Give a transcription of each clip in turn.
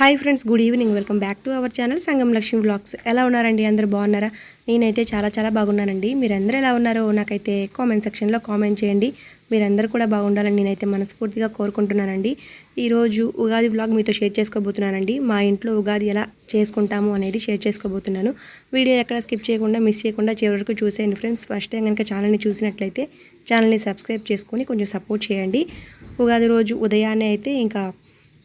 Hi friends good evening. Welcome back to our channel Sangam Lakshmi blogs ఎలా ఉన్నారండి అందరూ? బాగున్నారా? నేనైతే చాలా చాలా బాగున్నానండి. మీరందరూ ఎలా ఉన్నారో నాకైతే కామెంట్ సెక్షన్లో కామెంట్ చేయండి. మీరందరూ కూడా బాగుండాలని నేనైతే మనస్ఫూర్తిగా కోరుకుంటున్నానండి. ఈరోజు ఉగాది బ్లాగ్ మీతో షేర్ చేసుకోబోతున్నానండి. మా ఇంట్లో ఉగాది ఎలా చేసుకుంటాము అనేది షేర్ చేసుకోబోతున్నాను. వీడియో ఎక్కడ స్కిప్ చేయకుండా మిస్ చేయకుండా చివరి వరకు చూసేయండి ఫ్రెండ్స్. ఫస్ట్ టైం కనుక ఛానల్ని చూసినట్లయితే ఛానల్ని సబ్స్క్రైబ్ చేసుకొని కొంచెం సపోర్ట్ చేయండి. ఉగాది రోజు ఉదయాన్నే అయితే ఇంకా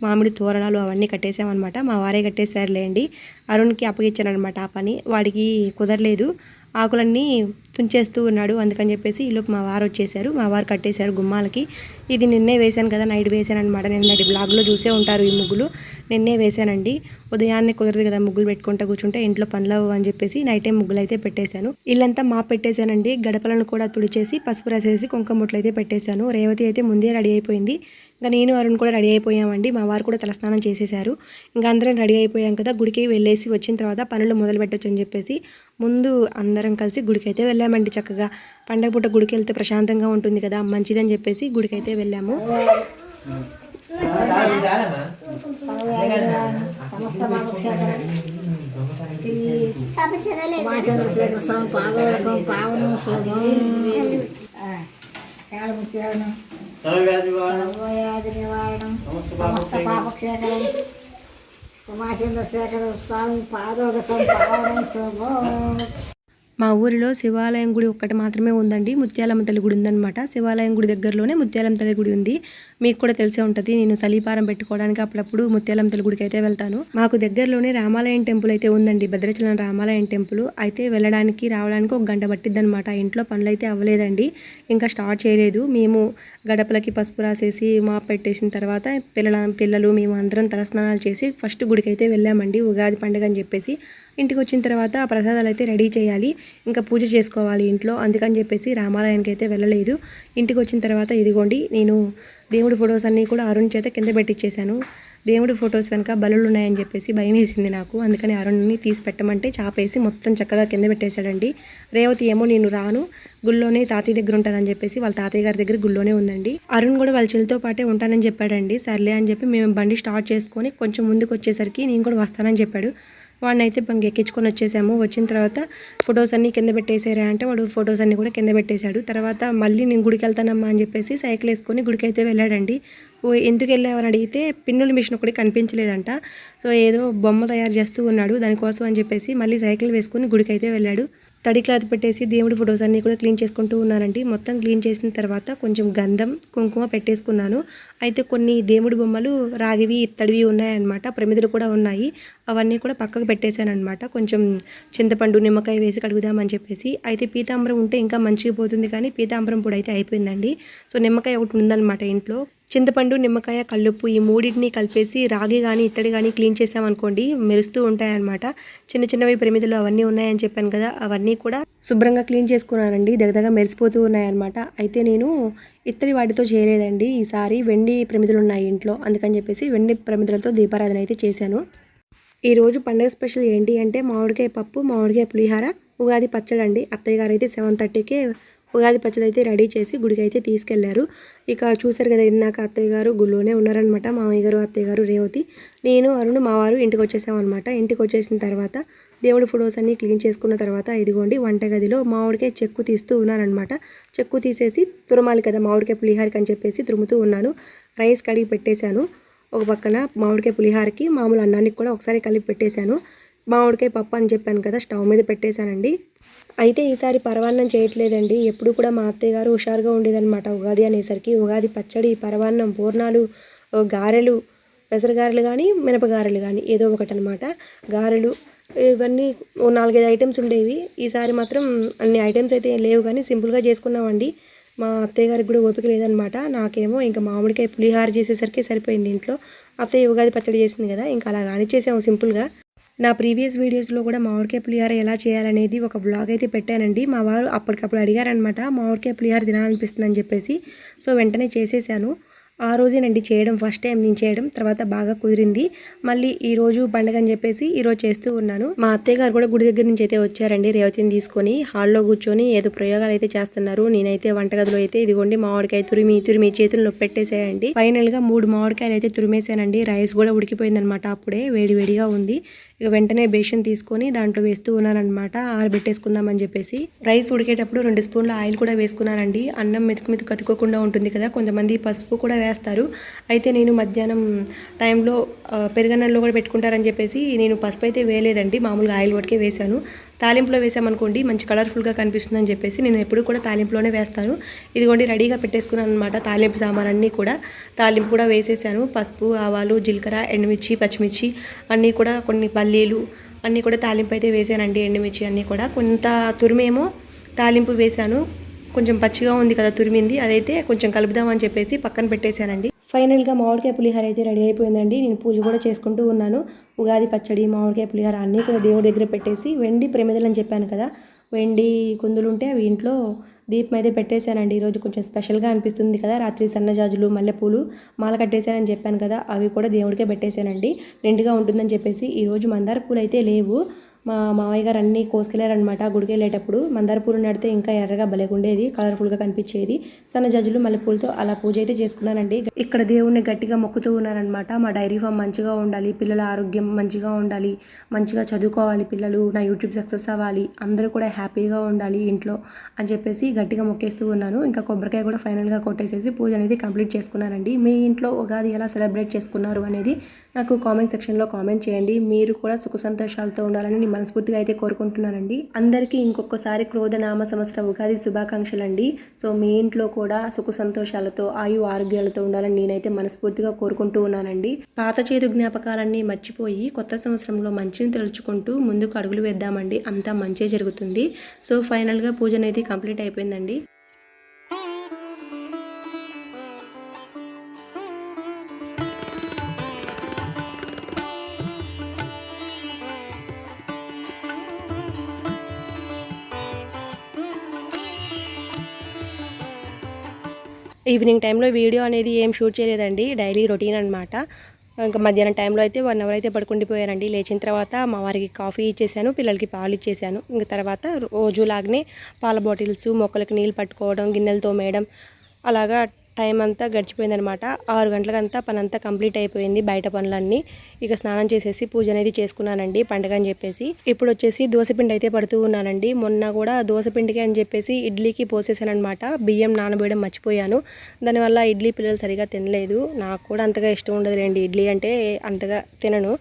మామిడి తోరణాలు అవన్నీ కట్టేసామన్నమాట. మా వారే కట్టేశారులేండి. అరుణ్కి అప్పగించానమాట ఆ పని. వాడికి కుదరలేదు. ఆకులన్నీ తుంచేస్తూ ఉన్నాడు. అందుకని చెప్పేసి ఈలోపు మా వారు వచ్చేసారు. మా వారు కట్టేశారు గుమ్మాలకి. ఇది నిన్నే వేశాను కదా నైట్ వేశాను అనమాట నేను నైట్ బ్లాగ్లో చూసే ఉంటారు ఈ ముగ్గులు. నిన్నే వేశానండి. ఉదయాన్నే కుదరదు కదా ముగ్గులు పెట్టుకుంటూ కూర్చుంటే ఇంట్లో పనులు అని చెప్పేసి నైట్ టైం ముగ్గులు అయితే పెట్టేశాను. ఇల్లంతా మా పెట్టేశానండి. గడపలను కూడా తుడిచేసి పసుపు రాసేసి కుంకుమ బొట్లు అయితే పెట్టేశాను. రేవతి అయితే ముందే రెడీ అయిపోయింది. ఇంకా నేను అరుణ్ కూడా రెడీ అయిపోయామండి. మా వారు కూడా తలస్నానం చేసేశారు. ఇంకా అందరం రెడీ అయిపోయాం కదా గుడికి వెళ్ళేసి వచ్చిన తర్వాత పనులు మొదలు పెట్టచ్చు అని చెప్పేసి ముందు అందరం కలిసి గుడికి అయితే వెళ్ళామండి చక్కగా. పండగ పూట గుడికి వెళ్తే ప్రశాంతంగా ఉంటుంది కదా మంచిదని చెప్పేసి గుడికి అయితే వెళ్ళాము స్వామి పాదోడకం పావనం శుభం. కాలముచ్చారణం సర్వవ్యాధి నివారణం సమస్త పాపక్షేకరం ఉమాచంద్రశేఖర స్వామి పాదోదకం పావనం శుభం మా ఊరిలో శివాలయం గుడి ఒక్కటి మాత్రమే ఉందండి. ముత్యాలమ్మ తల్లి గుడి ఉందన్నమాట. శివాలయం గుడి దగ్గరలోనే ముత్యాలమ్మ తల్లి గుడి ఉంది. మీకు కూడా తెలిసే ఉంటుంది. నేను సలీపారం పెట్టుకోవడానికి అప్పుడప్పుడు ముత్యాలమ్మ తల్లి గుడికి అయితే వెళ్తాను. మాకు దగ్గరలోనే రామాలయం టెంపుల్ అయితే ఉందండి. భద్రాచలం రామాలయం టెంపుల్. అయితే వెళ్ళడానికి రావడానికి ఒక గంట పట్టిద్ది అనమాట ఇంట్లో పనులు అయితే అవ్వలేదండి. ఇంకా స్టార్ట్ చేయలేదు. మేము గడపలకి పసుపు రాసేసి మా పెట్టేసిన తర్వాత పిల్లల పిల్లలు మేము అందరం తలస్నానాలు చేసి ఫస్ట్ గుడికి అయితే వెళ్ళామండి. ఉగాది పండుగ అని చెప్పేసి. ఇంటికి వచ్చిన తర్వాత ఆ ప్రసాదాలు అయితే రెడీ చేయాలి. ఇంకా పూజ చేసుకోవాలి ఇంట్లో. అందుకని చెప్పేసి రామాలయానికి అయితే వెళ్ళలేదు. ఇంటికి వచ్చిన తర్వాత ఇదిగోండి నేను దేవుడి ఫొటోస్ అన్నీ కూడా అరుణ్ చేత కింద పెట్టించేశాను దేవుడి ఫొటోస్ వెనక బలులు ఉన్నాయని చెప్పేసి భయం వేసింది నాకు. అందుకని అరుణ్ని తీసి పెట్టమంటే చాపేసి మొత్తం చక్కగా కింద పెట్టేశాడండి. రేవతి ఏమో నేను రాను. గుళ్ళోనే తాతయ్య దగ్గర ఉంటానని చెప్పేసి వాళ్ళ తాతయ్య గారి దగ్గర గుళ్ళోనే ఉందండి. అరుణ్ కూడా వాళ్ళ చెల్లితో పాటే ఉంటానని చెప్పాడండి. సర్లే అని చెప్పి మేము బండి స్టార్ట్ చేసుకొని కొంచెం ముందుకు వచ్చేసరికి నేను కూడా వస్తానని చెప్పాడు. వాడిని అయితే పంగి ఎక్కించుకొని వచ్చేసాము. వచ్చిన తర్వాత ఫొటోస్ అన్నీ కింద పెట్టేశారా అంటే వాడు ఫొటోస్ అన్నీ కూడా కింద పెట్టేశాడు. తర్వాత మళ్ళీ నేను గుడికి వెళ్తానమ్మా అని చెప్పేసి సైకిల్ వేసుకొని గుడికి అయితే వెళ్ళాడండి. ఓ ఎందుకు వెళ్ళావని అడిగితే పిన్నుల మిషన్ ఒకటి కనిపించలేదంట. సో ఏదో బొమ్మ తయారు చేస్తూ ఉన్నాడు దానికోసం అని చెప్పేసి మళ్ళీ సైకిల్ వేసుకొని గుడికి అయితే వెళ్ళాడు. తడి క్లాత్ పెట్టేసి దేవుడి ఫొటోస్ అన్నీ కూడా క్లీన్ చేసుకుంటూ ఉన్నానండి. మొత్తం క్లీన్ చేసిన తర్వాత కొంచెం గంధం కుంకుమ పెట్టేసుకున్నాను. అయితే కొన్ని దేవుడి బొమ్మలు రాగివి ఇత్తడివి ఉన్నాయన్నమాట. ప్రమిదలు కూడా ఉన్నాయి. అవన్నీ కూడా పక్కకు పెట్టేశానమాట అనమాట కొంచెం చింతపండు నిమ్మకాయ వేసి కడుగుదామని చెప్పేసి. అయితే పీతాంబరం ఉంటే ఇంకా మంచిగా పోతుంది కానీ పీతాంబరం పొడి అయితే అయిపోయిందండి. సో నిమ్మకాయ ఒకటి ఉందన్నమాట ఇంట్లో. చింతపండు నిమ్మకాయ కల్లుప్పు ఈ మూడింటిని కలిపేసి రాగి కానీ ఇత్తడి కానీ క్లీన్ చేసామనుకోండి మెరుస్తూ ఉంటాయన్నమాట. చిన్న చిన్నవి ప్రమిదలు అవన్నీ ఉన్నాయని చెప్పాను కదా అవన్నీ కూడా శుభ్రంగా క్లీన్ చేసుకున్నానండి. దగ్గరగా మెరిసిపోతూ ఉన్నాయన్నమాట. అయితే నేను ఇత్తడి వాటితో చేయలేదండి. ఈసారి వెండి ప్రమిదలు ఉన్నాయి ఇంట్లో. అందుకని చెప్పేసి వెండి ప్రమిదలతో దీపారాధన అయితే చేశాను. ఈరోజు పండుగ స్పెషల్ ఏంటి అంటే మామిడికాయ పప్పు మామిడికాయ పులిహార ఉగాది పచ్చడి అండి అత్తయ్య గారు అయితే సెవెన్ థర్టీకే ఉగాది పచ్చడి అయితే రెడీ చేసి గుడికి అయితే తీసుకెళ్ళారు. ఇక చూసారు కదా ఇందాక అత్తయ్య గారు గుళ్ళోనే ఉన్నారనమాట మామయ్య గారు అత్తయ్య గారు రేవతి. నేను అరుణ్ మా వారు ఇంటికి వచ్చేసామన్నమాట ఇంటికి వచ్చేసిన తర్వాత దేవుడి ఫొటోస్ అన్ని క్లీన్ చేసుకున్న తర్వాత ఇదిగోండి వంటగదిలో మామిడికాయ చెక్కు తీస్తూ ఉన్నానమాట చెక్కు తీసేసి తురమాలి కదా మామిడికాయ పులిహారికి అని చెప్పేసి తురుముతూ ఉన్నాను. రైస్ కడిగి పెట్టేశాను. ఒక పక్కన మామిడికాయ పులిహారకి మామూలు అన్నానికి కూడా ఒకసారి కలిపి పెట్టేశాను. మామిడికాయ పప్పు అని చెప్పాను కదా స్టవ్ మీద పెట్టేశానండి. అయితే ఈసారి పరవాన్నం చేయట్లేదండి. ఎప్పుడు కూడా మా అత్తయ్య గారు హుషారుగా ఉండేదన్నమాట ఉగాది అనేసరికి. ఉగాది పచ్చడి పరవాన్నం పూర్ణాలు గారెలు పెసరగారెలు కానీ మినపగారెలు కానీ ఏదో ఒకటి అనమాట గారెలు ఇవన్నీ ఓ నాలుగైదు ఐటమ్స్ ఉండేవి. ఈసారి మాత్రం అన్ని ఐటమ్స్ అయితే లేవు కానీ సింపుల్గా చేసుకున్నామండి. మా అత్తయ్య గారికి కూడా ఓపిక లేదనమాట నాకేమో ఇంకా మామిడికాయ పులిహార చేసేసరికి సరిపోయింది ఇంట్లో. అత్తయ్య ఉగాది పచ్చడి చేసింది కదా ఇంకా అలా కానిచ్చేసాము సింపుల్గా నా ప్రీవియస్ వీడియోస్లో కూడా మామిడికాయ పులిహార ఎలా చేయాలనేది ఒక బ్లాగ్ అయితే పెట్టానండి. మా వారు అప్పటికప్పుడు అడిగారనమాట మామిడికాయ పులిహార తినాలనిపిస్తుందని చెప్పేసి. సో వెంటనే చేసేసాను. ఆ రోజేనండి చేయడం ఫస్ట్ టైం నేను చేయడం తర్వాత బాగా కుదిరింది. మళ్ళీ ఈ రోజు పండగ అని చెప్పేసి ఈరోజు చేస్తూ ఉన్నాను. మా అత్తయ్య గారు కూడా గుడి దగ్గర నుంచి అయితే వచ్చారండి రేవతిని తీసుకొని. హాల్లో కూర్చొని ఏదో ప్రయోగాలు అయితే చేస్తున్నారు. నేనైతే వంటగదిలో అయితే ఇదిగోండి మామిడికాయ తురిమి తురిమి చేతుల్లో పెట్టేసేయండి. ఫైనల్గా మూడు మామిడికాయలు అయితే తురిమేసానండి రైస్ కూడా ఉడికిపోయిందనమాట అప్పుడే వేడి వేడిగా ఉంది. ఇక వెంటనే బేషన్ తీసుకొని దాంట్లో వేస్తూ ఉన్నానమాట ఆరబెట్టేసుకుందామని చెప్పేసి. రైస్ ఉడికేటప్పుడు రెండు స్పూన్ల ఆయిల్ కూడా వేసుకున్నానండి. అన్నం మెతుకు మెతుకు కతుక్కోకుండా ఉంటుంది కదా కొంతమంది పసుపు కూడా వేస్తారు. అయితే నేను మధ్యాహ్నం టైంలో పెరుగన్నంలో కూడా పెట్టుకుంటారని చెప్పేసి నేను పసుపు అయితే వేయలేదండి. మామూలుగా ఆయిల్ వరకే వేశాను. తాలింపులో వేసామనుకోండి మంచి కలర్ఫుల్గా కనిపిస్తుందని చెప్పేసి నేను ఎప్పుడు కూడా తాలింపులోనే వేస్తాను. ఇదిగోండి రెడీగా పెట్టేసుకున్నాను అనమాట తాలింపు సామాన్ కూడా. తాలింపు కూడా వేసేసాను. పసుపు ఆవాలు జీలకర్ర ఎండుమిర్చి పచ్చిమిర్చి అన్నీ కూడా కొన్ని పల్లీలు అన్నీ కూడా తాలింపు అయితే వేసానండి ఎండుమిర్చి అన్నీ కూడా. కొంత తురిమేమో తాలింపు వేశాను కొంచెం పచ్చిగా ఉంది కదా తురిమింది అదైతే కొంచెం కలుపుదామని చెప్పేసి పక్కన పెట్టేశానండి. ఫైనల్గా మామిడికాయ పులిహోర అయితే రెడీ అయిపోయిందండి. నేను పూజ కూడా చేసుకుంటూ ఉన్నాను. ఉగాది పచ్చడి మామిడికాయ పులిహోర అన్నీ కూడా దేవుడి దగ్గర పెట్టేసి వెండి ప్రమిదలు అని చెప్పాను కదా వెండి కుందులు ఉంటే అవి ఇంట్లో దీపం అయితే పెట్టేశానండి. ఈరోజు కొంచెం స్పెషల్గా అనిపిస్తుంది కదా రాత్రి సన్నజాజులు మల్లెపూలు మాల కట్టేశానని చెప్పాను కదా అవి కూడా దేవుడికే పెట్టేశానండి. నిండుగా ఉంటుందని చెప్పేసి ఈరోజు మందార పూలు అయితే లేవు. మా మావయ్య గారు అన్నీ కోసుకెళ్ళారనమాట గుడికి వెళ్ళేటప్పుడు. మందార పూలు నడితే ఇంకా ఎర్రగా భలేగుండేది కలర్ఫుల్గా కనిపించేది. సన్న జజ్జులు మల్లెపూలతో అలా పూజ అయితే చేసుకున్నానండి. ఇక్కడ దేవుణ్ణి గట్టిగా మొక్కుతూ ఉన్నారనమాట మా డైరీ ఫామ్ మంచిగా ఉండాలి పిల్లల ఆరోగ్యం మంచిగా ఉండాలి మంచిగా చదువుకోవాలి పిల్లలు నా యూట్యూబ్ సక్సెస్ అవ్వాలి అందరూ కూడా హ్యాపీగా ఉండాలి ఇంట్లో అని చెప్పేసి గట్టిగా మొక్కేస్తూ ఉన్నాను. ఇంకా కొబ్బరికాయ కూడా ఫైనల్గా కొట్టేసేసి పూజ అనేది కంప్లీట్ చేసుకున్నానండి. మీ ఇంట్లో ఉగాది ఎలా సెలబ్రేట్ చేసుకున్నారు అనేది నాకు కామెంట్ సెక్షన్లో కామెంట్ చేయండి. మీరు కూడా సుఖ సంతోషాలతో ఉండాలని మనస్ఫూర్తిగా అయితే కోరుకుంటున్నానండి. అందరికీ ఇంకొకసారి క్రోధనామ సంవత్సర ఉగాది శుభాకాంక్షలు అండి సో మీ ఇంట్లో కూడా సుఖ సంతోషాలతో ఆయు ఆరోగ్యాలతో ఉండాలని నేనైతే మనస్ఫూర్తిగా కోరుకుంటూ ఉన్నానండి. పాత చేదు జ్ఞాపకాలన్నీ మర్చిపోయి కొత్త సంవత్సరంలో మంచిని తలుచుకుంటూ ముందుకు అడుగులు వేద్దామండి. అంతా మంచే జరుగుతుంది. సో ఫైనల్గా పూజ అనేది కంప్లీట్ అయిపోయిందండి. ఈవినింగ్ టైంలో వీడియో అనేది ఏం షూట్ చేయలేదండి డైలీ రొటీన్ అనమాట ఇంకా మధ్యాహ్నం టైంలో అయితే వన్ అవర్ అయితే పడుకుండిపోయారండి లేచిన తర్వాత మా వారికి కాఫీ ఇచ్చేసాను పిల్లలకి పాలు ఇచ్చేసాను. ఇంకా తర్వాత రోజులాగనే పాల బాటిల్స్ మొక్కలకి నీళ్ళు పట్టుకోవడం గిన్నెలు తోమేయడం అలాగా టైం అంతా గడిచిపోయిందనమాట ఆరు గంటలకంతా పనంతా కంప్లీట్ అయిపోయింది బయట పనులన్నీ. ఇక స్నానం చేసేసి పూజ అనేది చేసుకున్నానండి పండగ అని చెప్పేసి. ఇప్పుడు వచ్చేసి దోశపిండి అయితే పడుతూ ఉన్నానండి. మొన్న కూడా దోశపిండికి అని చెప్పేసి ఇడ్లీకి పోసేసానమాట బియ్యం నానబోయడం మర్చిపోయాను. దానివల్ల ఇడ్లీ పిల్లలు సరిగా తినలేదు. నాకు కూడా అంతగా ఇష్టం ఉండదు రండి ఇడ్లీ అంటే అంతగా తినను.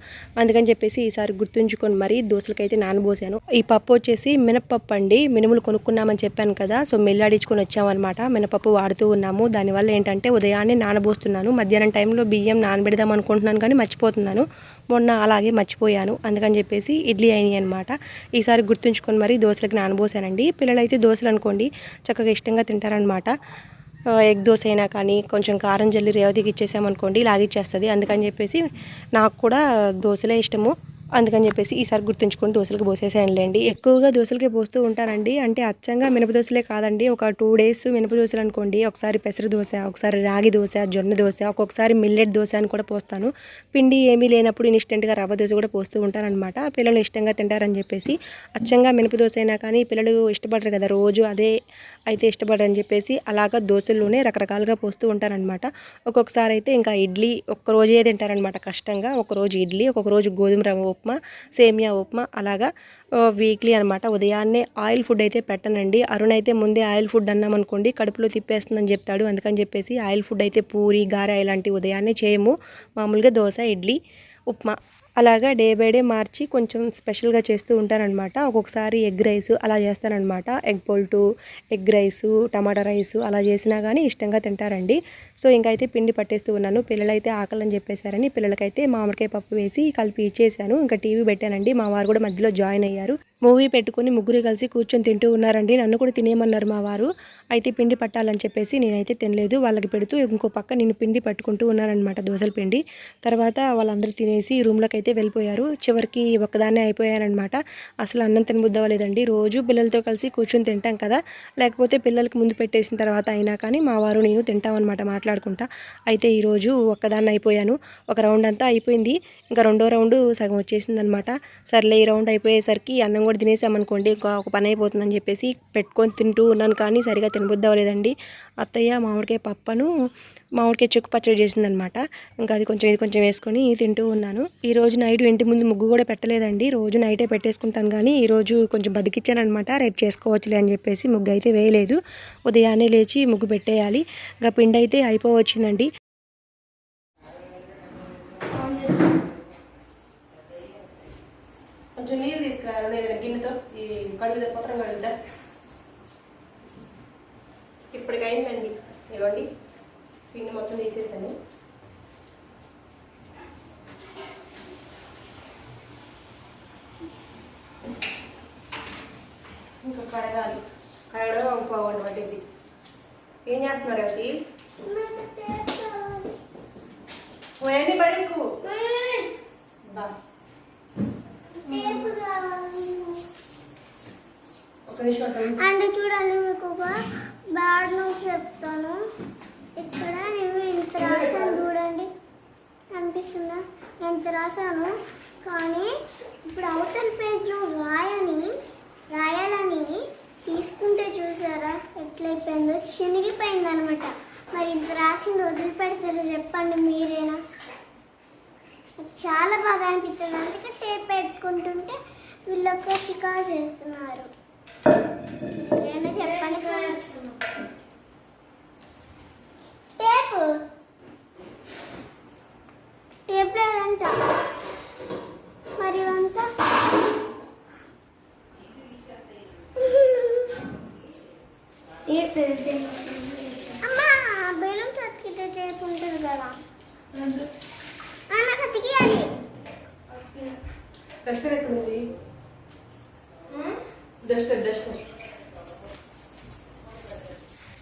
అందుకని చెప్పేసి ఈసారి గుర్తుంచుకొని మరీ దోశలకైతే నానబోసాను. ఈ పప్పు వచ్చేసి మినపప్పు అండి. మినుములు కొనుక్కున్నామని చెప్పాను కదా సో మెల్లాడించుకొని వచ్చామన్నమాట. మినపప్పు వాడుతూ ఉన్నాము. దానివల్ల ఏంటంటే ఉదయాన్నే నానబోస్తున్నాను. మధ్యాహ్నం టైంలో బియ్యం నానబెడదాం అనుకుంటున్నాను కానీ మర్చిపోతున్నాను. మొన్న అలాగే మర్చిపోయాను. అందుకని చెప్పేసి ఇడ్లీ అయినాయి అనమాట ఈసారి గుర్తుంచుకొని మరీ దోశలకు నానబోసానండి. పిల్లలైతే దోశలు అనుకోండి చక్కగా ఇష్టంగా తింటారనమాట ఎగ్ దోశ అయినా కానీ కొంచెం కారం జల్లి రేవతికి ఇచ్చేసామనుకోండి లాగిచ్చేస్తుంది అందుకని చెప్పేసి నాకు కూడా దోశలే ఇష్టము. అందుకని చెప్పేసి ఈసారి గుర్తుంచుకొని దోశలకు పోసేసేయండి ఎక్కువగా దోశలకే పోస్తూ ఉంటానండి. అంటే అచ్చంగా మినప దోశలే కాదండి. ఒక టూ డేస్ మినప దోశలు అనుకోండి ఒకసారి పెసర దోశ ఒకసారి రాగి దోశ జొన్న దోశ ఒక్కొక్కసారి మిల్లెట్ దోశ అని కూడా పోస్తాను. పిండి ఏమీ లేనప్పుడు ఇన్స్టెంట్గా రవ్వ దోశ కూడా పోస్తూ ఉంటానన్నమాట. పిల్లలు ఇష్టంగా తింటారని చెప్పేసి అచ్చంగా మినప దోశ అయినా కానీ పిల్లలు ఇష్టపడరు కదా రోజు అదే అయితే ఇష్టపడరు అని చెప్పేసి అలాగా దోశల్లోనే రకరకాలుగా పోస్తూ ఉంటారనమాట ఒక్కొక్కసారి అయితే ఇంకా ఇడ్లీ ఒక్క రోజే తింటారనమాట కష్టంగా. ఒక రోజు ఇడ్లీ ఒక్కొక్క రోజు గోధుమ రవ్వ ఉప్మా సేమియా ఉప్మా అలాగా వీక్లీ అనమాట ఉదయాన్నే ఆయిల్ ఫుడ్ అయితే పెట్టనండి. అరుణ్ అయితే ముందే ఆయిల్ ఫుడ్ అన్నామనుకోండి కడుపులో తిప్పేస్తుందని చెప్తాడు. అందుకని చెప్పేసి ఆయిల్ ఫుడ్ అయితే పూరి గారె లాంటి ఉదయాన్నే చేయము. మామూలుగా దోశ ఇడ్లీ ఉప్మా. అలాగా డే బై డే మార్చి కొంచెం స్పెషల్గా చేస్తూ ఉంటానన్నమాట ఒక్కొక్కసారి ఎగ్ రైస్ అలా చేస్తానన్నమాట ఎగ్ పొల్టు ఎగ్ రైస్ టమాటా రైస్ అలా చేసినా కానీ ఇష్టంగా తింటారండి. సో ఇంకైతే పిండి పట్టేస్తూ ఉన్నాను. పిల్లలైతే ఆకలని చెప్పేశారని పిల్లలకైతే మామిడికాయ పప్పు వేసి కలిపి ఇచ్చేసాను ఇంకా టీవీ పెట్టానండి. మా వారు కూడా మధ్యలో జాయిన్ అయ్యారు. మూవీ పెట్టుకుని ముగ్గురు కలిసి కూర్చొని తింటూ ఉన్నారండి. నన్ను కూడా తినేయమన్నారు మా వారు. అయితే పిండి పట్టాలని చెప్పేసి నేనైతే తినలేదు. వాళ్ళకి పెడుతూ ఇంకో పక్క నేను పిండి పట్టుకుంటూ ఉన్నానమాట దోశల పిండి. తర్వాత వాళ్ళందరూ తినేసి రూమ్లోకి అయితే వెళ్ళిపోయారు. చివరికి ఒక్కదాన్నే అయిపోయానమాట అసలు అన్నం తినబుద్దవలేదండి రోజు పిల్లలతో కలిసి కూర్చొని తింటాం కదా. లేకపోతే పిల్లలకి ముందు పెట్టేసిన తర్వాత అయినా కానీ మా వారు నేను తింటామన్నమాట మాట్లాడుకుంటా. అయితే ఈరోజు ఒక్కదాన్ని అయిపోయాను. ఒక రౌండ్ అంతా అయిపోయింది. ఇంకా రెండో రౌండ్ సగం వచ్చేసింది అనమాట సర్లే ఈ రౌండ్ అయిపోయేసరికి అన్నం కూడా తినేసామనుకోండి ఇంకా ఒక పని అయిపోతుందని చెప్పేసి పెట్టుకొని తింటూ ఉన్నాను కానీ సరిగా తినబుద్దవలేదండి అత్తయ్య మామిడికాయ పప్పను మామిడికాయ చెక్కు పచ్చడి చేసిందనమాట. ఇంకా అది కొంచెం ఇది కొంచెం వేసుకొని తింటూ ఉన్నాను. ఈ రోజు నైట్ ఇంటి ముందు ముగ్గు కూడా పెట్టలేదండి. రోజు నైటే పెట్టేసుకుంటాను కానీ ఈ రోజు కొంచెం బతికిచ్చాను అనమాట రేపు చేసుకోవచ్చులే అని చెప్పేసి ముగ్గు అయితే వేయలేదు. ఉదయాన్నే లేచి ముగ్గు పెట్టేయాలి. ఇంకా పిండి అయితే అయిపోవచ్చిందండి కొంచెం నీళ్ళు తీసుకురాను నేను గిన్నెతో ఈ కడుగుదా పత్రం కడుగుదా ఇప్పటికి అయిందండి ఇవ్వండి పిండి మొత్తం తీసేసాను. ఇంకా కడగాలి. కడగడం ఒక పావు పట్టింది ఏం చేస్తున్నారు అది పోయండి పడేకు బా. ఒక నిమిషం. అంటే చూడండి మీకు బ్యాడ్ న్యూస్ చెప్తాను. ఇక్కడ నేను ఎంత రాశాను చూడండి. కనిపిస్తుందా? ఎంత రాశాను? కానీ ఇప్పుడు అవతల పేజ్లో రాయని రాయాలని తీసుకుంటే చూసారా? ఎట్లయిపోయిందో? చినిగిపోయింది అనమాట మరి ఇంత రాసింది వదిలిపెడతారో చెప్పండి మీరేనా? చాలా బాగా అనిపిస్తుంది. అందుకే టేప్ పెట్టుకుంటుంటే వీళ్ళొక్క చికా చేస్తున్నారు మీరేనా చెప్పండి ఫ్రెండ్స్ టేప్ టేప్ లేదంట మరి ఇవంతా అమ్మా బెలూన్స్ అతికితే టేప్ ఉంటుంది కదా. ఆ, నాకు అతికియాలి డస్టర్ ఎక్కడ ఉంది? డస్టర్ డస్టర్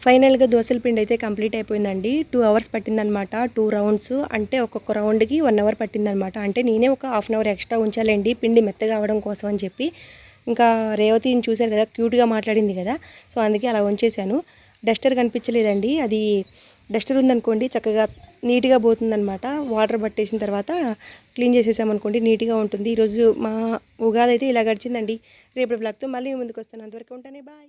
ఫైనల్గా దోశల పిండి అయితే కంప్లీట్ అయిపోయిందండి. టూ అవర్స్ పట్టిందనమాట టూ రౌండ్స్ అంటే ఒక్కొక్క రౌండ్కి వన్ అవర్ పట్టిందనమాట అంటే నేనే ఒక హాఫ్ అన్ అవర్ ఎక్స్ట్రా ఉంచాలండి. పిండి మెత్తగా అవడం కోసం అని చెప్పి. ఇంకా రేవతిని చూశారు కదా క్యూట్గా మాట్లాడింది కదా సో అందుకే అలా ఉంచేశాను. డస్టర్ కనిపించలేదండి. అది డస్టర్ ఉందనుకోండి చక్కగా నీట్గా పోతుందనమాట వాటర్ పట్టేసిన తర్వాత క్లీన్ చేసేసామనుకోండి నీట్గా ఉంటుంది. ఈరోజు మా ఉగాది అయితే ఇలా గడిచిందండి. రేపు బ్లాగ్తో మళ్ళీ ముందుకు వస్తాను. అంతవరకు ఉంటానే బాయ్.